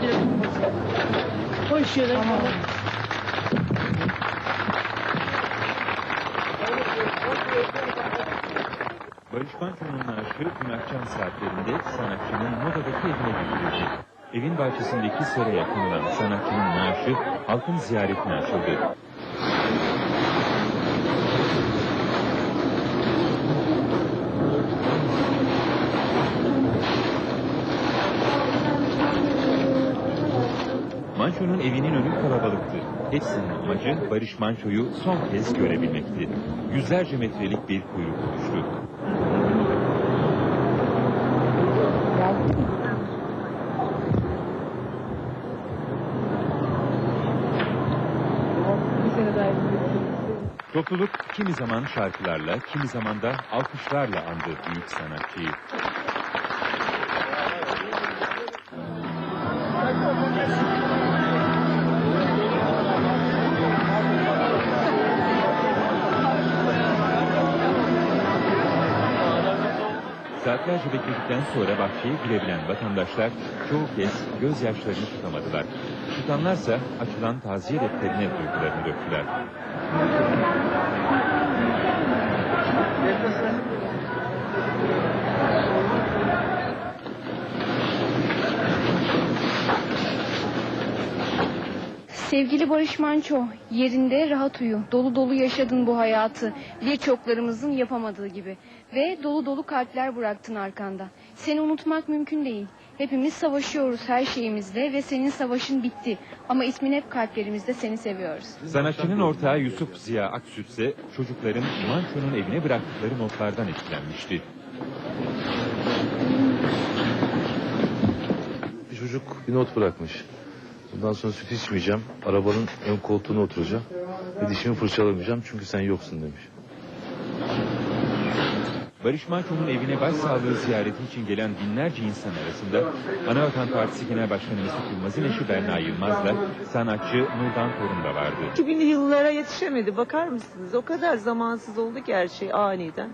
Hadi. Koy şöyle. Barış Manço'nun naaşı dün akşam saatlerinde sanatçının Moda'daki evine getirildi. Evin bahçesindeki seraya konulan sanatçının naaşı halkın ziyaretine açıldı. Manço'nun evinin önü kalabalıktı. Hepsinin amacı Barış Manço'yu son kez görebilmekti. Yüzlerce metrelik bir kuyruk oluştu. Topluluk kimi zaman şarkılarla, kimi zaman da alkışlarla andı büyük sanatçıyı. Saatlerce bekledikten sonra bahçeye girebilen vatandaşlar çoğu kez gözyaşlarını tutamadılar. Tutanlarsa açılan taziye defterine duygularını döktüler. Sevgili Barış Manço, yerinde rahat uyu. Dolu dolu yaşadın bu hayatı. Birçoklarımızın yapamadığı gibi. Ve dolu dolu kalpler bıraktın arkanda. Seni unutmak mümkün değil. Hepimiz savaşıyoruz her şeyimizle ve senin savaşın bitti. Ama ismin hep kalplerimizde seni seviyoruz. Sanatçının ortağı Yusuf Ziya Aksüt ise çocukların Manço'nun evine bıraktıkları notlardan etkilenmişti. Bir çocuk bir not bırakmış. Bundan sonra süt içmeyeceğim. Arabanın ön koltuğuna oturacağım. Ve dişimi fırçalamayacağım çünkü sen yoksun demiş. Barış Manço'nun evine başsağlığı ziyareti için gelen binlerce insan arasında Anavatan Partisi Genel Başkanı Mesut Yılmaz'ın eşi Berna Yılmaz'la sanatçı Nurdan Torun da vardı. 2000'li yıllara yetişemedi. Bakar mısınız? O kadar zamansız oldu ki her şey aniden.